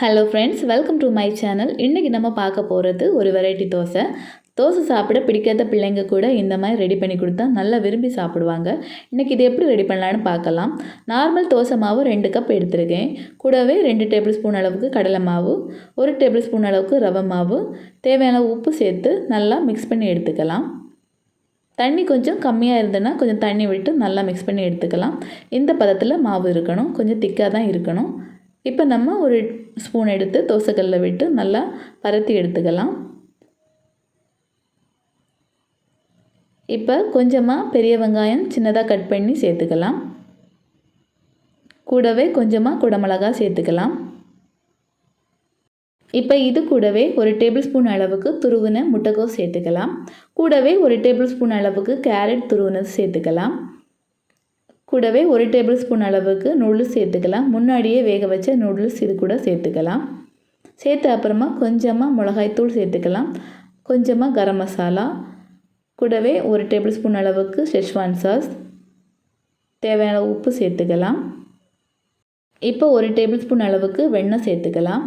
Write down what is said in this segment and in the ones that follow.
Hello friends welcome to my channel இன்றைக்கி நம்ம பார்க்க போகிறது ஒரு வெரைட்டி தோசை. தோசை சாப்பிட பிடிக்காத பிள்ளைங்க கூட இந்த மாதிரி ரெடி பண்ணி கொடுத்தா நல்லா விரும்பி சாப்பிடுவாங்க. இன்றைக்கி இது எப்படி ரெடி பண்ணலான்னு பார்க்கலாம். நார்மல் தோசை மாவு ரெண்டு கப் எடுத்திருக்கேன். கூடவே ரெண்டு டேபிள் ஸ்பூன் அளவுக்கு கடலை மாவு ஒரு டேபிள் ஸ்பூன் அளவுக்கு ரவை மாவு தேவையான உப்பு சேர்த்து நல்லா மிக்ஸ் பண்ணி எடுத்துக்கலாம். தண்ணி கொஞ்சம் கம்மியாக இருந்ததுன்னா கொஞ்சம் தண்ணி விட்டு நல்லா மிக்ஸ் பண்ணி எடுத்துக்கலாம். இந்த பதத்தில் மாவு இருக்கணும் கொஞ்சம் திக்காக தான் இருக்கணும். இப்போ நம்ம ஒரு ஸ்பூன் எடுத்து தோசைக்கல்லில் விட்டு நல்லா பரத்தி எடுத்துக்கலாம். இப்போ கொஞ்சமாக பெரிய வெங்காயம் சின்னதாக கட் பண்ணி சேர்த்துக்கலாம். கூடவே கொஞ்சமாக குடமிளகா சேர்த்துக்கலாம். இப்போ இது கூடவே ஒரு டேபிள் ஸ்பூன் அளவுக்கு துருவின முட்டைக்கோஸ் சேர்த்துக்கலாம். கூடவே ஒரு டேபிள் ஸ்பூன் அளவுக்கு கேரட் துருவினது சேர்த்துக்கலாம். கூடவே ஒரு டேபிள் ஸ்பூன் அளவுக்கு நூடுல்ஸ் சேர்த்துக்கலாம். முன்னாடியே வேக வச்ச நூடுல்ஸ் இது கூட சேர்த்துக்கலாம். சேர்த்து அப்புறமா கொஞ்சமாக மிளகாய்த்தூள் சேர்த்துக்கலாம். கொஞ்சமாக கரம் மசாலா. கூடவே ஒரு டேபிள் ஸ்பூன் அளவுக்கு ஷெஷ்வான் சாஸ் தேவையான உப்பு சேர்த்துக்கலாம். இப்போ ஒரு டேபிள் ஸ்பூன் அளவுக்கு வெண்ணெய் சேர்த்துக்கலாம்.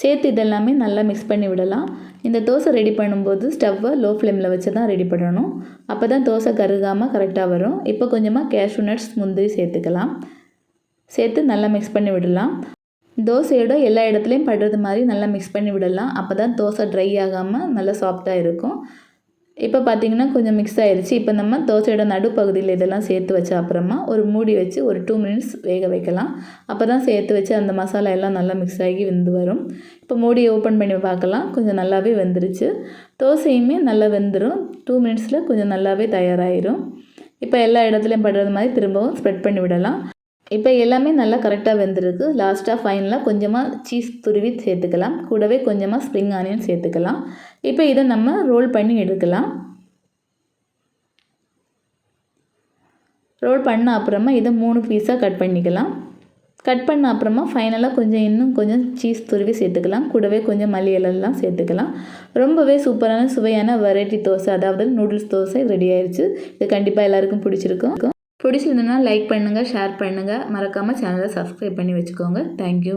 சேர்த்து இதெல்லாமே நல்லா மிக்ஸ் பண்ணி விடலாம். இந்த தோசை ரெடி பண்ணும்போது ஸ்டவ்வை லோ ஃப்ளேமில் வச்சு தான் ரெடி பண்ணணும். அப்போ தான் தோசை கருகாமல் கரெக்டாக வரும். இப்போ கொஞ்சமாக கேஷ்யூ நட்ஸ் முந்திரி சேர்த்துக்கலாம். சேர்த்து நல்லா மிக்ஸ் பண்ணி விடலாம். தோசையோட எல்லா இடத்துலையும் படுறது மாதிரி நல்லா மிக்ஸ் பண்ணி விடலாம். அப்போ தான் தோசை ட்ரை ஆகாமல் நல்லா சாஃப்டாக இருக்கும். இப்போ பார்த்திங்கன்னா கொஞ்சம் மிக்ஸ் ஆயிடுச்சு இப்போ நம்ம தோசையோட நடுப்பகுதியில் இதெல்லாம் சேர்த்து வச்ச அப்புறமா ஒரு மூடி வச்சு ஒரு டூ மினிட்ஸ் வேக வைக்கலாம். அப்போ தான் சேர்த்து வச்சு அந்த மசாலா எல்லாம் நல்லா மிக்ஸ் ஆகி வெந்து வரும். இப்போ மூடியை ஓப்பன் பண்ணி பார்க்கலாம். கொஞ்சம் நல்லாவே வெந்துருச்சு. தோசையுமே நல்லா வெந்துடும் டூ மினிட்ஸில் கொஞ்சம் நல்லாவே தயாராகிடும் இப்போ எல்லா இடத்துலையும் படுறது மாதிரி திரும்பவும் ஸ்ப்ரெட் பண்ணி விடலாம். இப்போ எல்லாமே நல்லா கரெக்டாக வெந்திருக்கு. லாஸ்ட்டாக ஃபைனலாக கொஞ்சமாக சீஸ் துருவி சேர்த்துக்கலாம். கூடவே கொஞ்சமாக ஸ்ப்ரிங் ஆனியன் சேர்த்துக்கலாம். இப்போ இதை நம்ம ரோல் பண்ணி எடுக்கலாம். ரோல் பண்ண அப்புறமா இதை மூணு பீஸாக கட் பண்ணிக்கலாம். கட் பண்ண அப்புறமா ஃபைனலாக கொஞ்சம் இன்னும் கொஞ்சம் சீஸ் துருவி சேர்த்துக்கலாம். கூடவே கொஞ்சம் மல்லி இலெல்லாம் சேர்த்துக்கலாம். ரொம்பவே சூப்பரான சுவையான வெரைட்டி தோசை அதாவது நூடுல்ஸ் தோசை ரெடி ஆயிடுச்சு இது கண்டிப்பாக எல்லாருக்கும் பிடிச்சிருக்கும். பிடிச்சிருந்ததுன்னா லைக் பண்ணுங்கள் ஷேர் பண்ணுங்கள் மறக்காமல் சேனலை சப்ஸ்கிரைப் பண்ணி வச்சுக்கோங்க. தேங்க்யூ